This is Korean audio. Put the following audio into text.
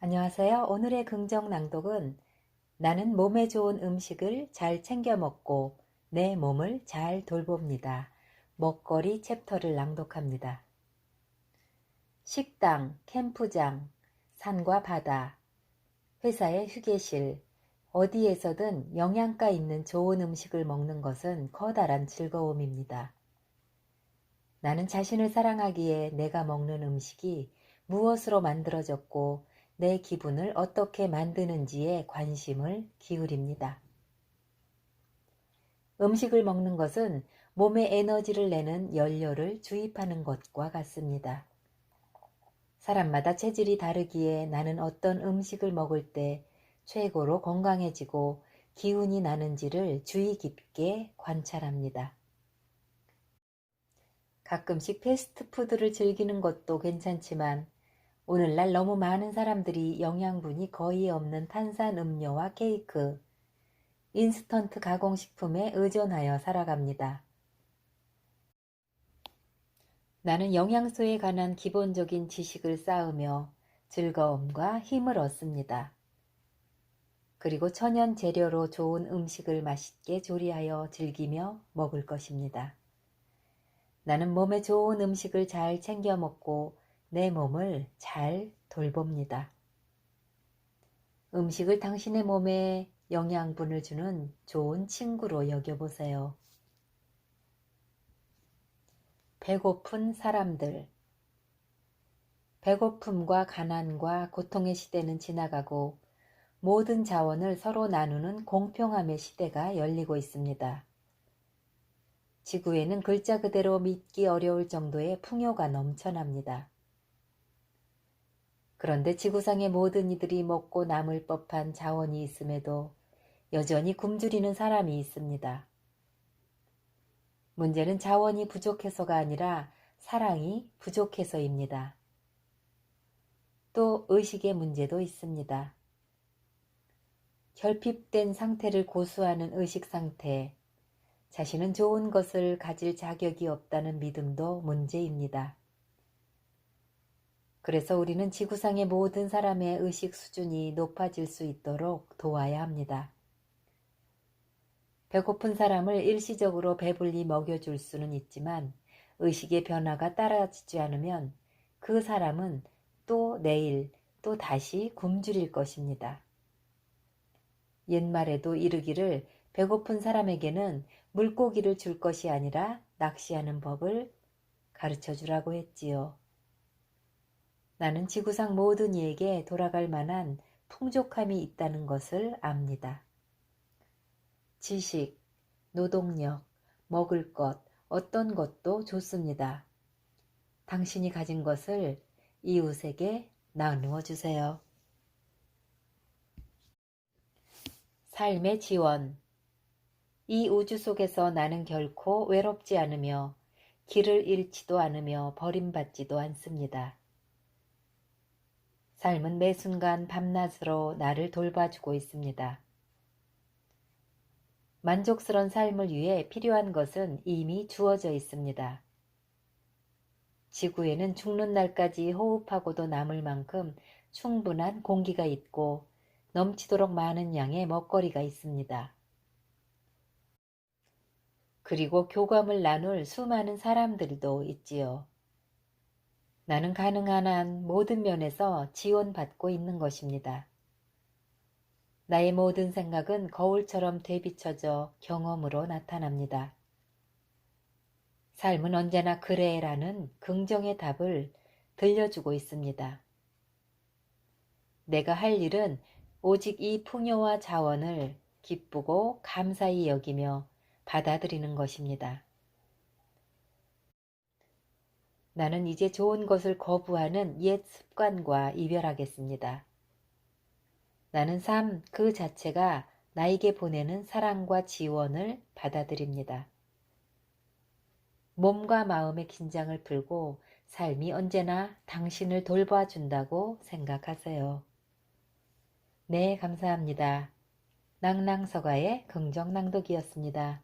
안녕하세요. 오늘의 긍정 낭독은 나는 몸에 좋은 음식을 잘 챙겨 먹고 내 몸을 잘 돌봅니다. 먹거리 챕터를 낭독합니다. 식당, 캠프장, 산과 바다, 회사의 휴게실, 어디에서든 영양가 있는 좋은 음식을 먹는 것은 커다란 즐거움입니다. 나는 자신을 사랑하기에 내가 먹는 음식이 무엇으로 만들어졌고 내 기분을 어떻게 만드는지에 관심을 기울입니다. 음식을 먹는 것은 몸에 에너지를 내는 연료를 주입하는 것과 같습니다. 사람마다 체질이 다르기에 나는 어떤 음식을 먹을 때 최고로 건강해지고 기운이 나는지를 주의 깊게 관찰합니다. 가끔씩 패스트푸드를 즐기는 것도 괜찮지만 오늘날 너무 많은 사람들이 영양분이 거의 없는 탄산 음료와 케이크, 인스턴트 가공식품에 의존하여 살아갑니다. 나는 영양소에 관한 기본적인 지식을 쌓으며 즐거움과 힘을 얻습니다. 그리고 천연 재료로 좋은 음식을 맛있게 조리하여 즐기며 먹을 것입니다. 나는 몸에 좋은 음식을 잘 챙겨 먹고 내 몸을 잘 돌봅니다. 음식을 당신의 몸에 영양분을 주는 좋은 친구로 여겨보세요. 배고픈 사람들 배고픔과 가난과 고통의 시대는 지나가고 모든 자원을 서로 나누는 공평함의 시대가 열리고 있습니다. 지구에는 글자 그대로 믿기 어려울 정도의 풍요가 넘쳐납니다. 그런데 지구상의 모든 이들이 먹고 남을 법한 자원이 있음에도 여전히 굶주리는 사람이 있습니다. 문제는 자원이 부족해서가 아니라 사랑이 부족해서입니다. 또 의식의 문제도 있습니다. 결핍된 상태를 고수하는 의식 상태, 자신은 좋은 것을 가질 자격이 없다는 믿음도 문제입니다. 그래서 우리는 지구상의 모든 사람의 의식 수준이 높아질 수 있도록 도와야 합니다. 배고픈 사람을 일시적으로 배불리 먹여줄 수는 있지만 의식의 변화가 따라지지 않으면 그 사람은 또 내일 또 다시 굶주릴 것입니다. 옛말에도 이르기를 배고픈 사람에게는 물고기를 줄 것이 아니라 낚시하는 법을 가르쳐 주라고 했지요. 나는 지구상 모든 이에게 돌아갈 만한 풍족함이 있다는 것을 압니다. 지식, 노동력, 먹을 것, 어떤 것도 좋습니다. 당신이 가진 것을 이웃에게 나누어 주세요. 삶의 지원. 이 우주 속에서 나는 결코 외롭지 않으며 길을 잃지도 않으며 버림받지도 않습니다. 삶은 매 순간 밤낮으로 나를 돌봐주고 있습니다. 만족스러운 삶을 위해 필요한 것은 이미 주어져 있습니다. 지구에는 죽는 날까지 호흡하고도 남을 만큼 충분한 공기가 있고 넘치도록 많은 양의 먹거리가 있습니다. 그리고 교감을 나눌 수많은 사람들도 있지요. 나는 가능한 한 모든 면에서 지원받고 있는 것입니다. 나의 모든 생각은 거울처럼 되비쳐져 경험으로 나타납니다. 삶은 언제나 그래라는 긍정의 답을 들려주고 있습니다. 내가 할 일은 오직 이 풍요와 자원을 기쁘고 감사히 여기며 받아들이는 것입니다. 나는 이제 좋은 것을 거부하는 옛 습관과 이별하겠습니다. 나는 삶 그 자체가 나에게 보내는 사랑과 지원을 받아들입니다. 몸과 마음의 긴장을 풀고 삶이 언제나 당신을 돌봐준다고 생각하세요. 네, 감사합니다. 낭낭서가의 긍정낭독이었습니다.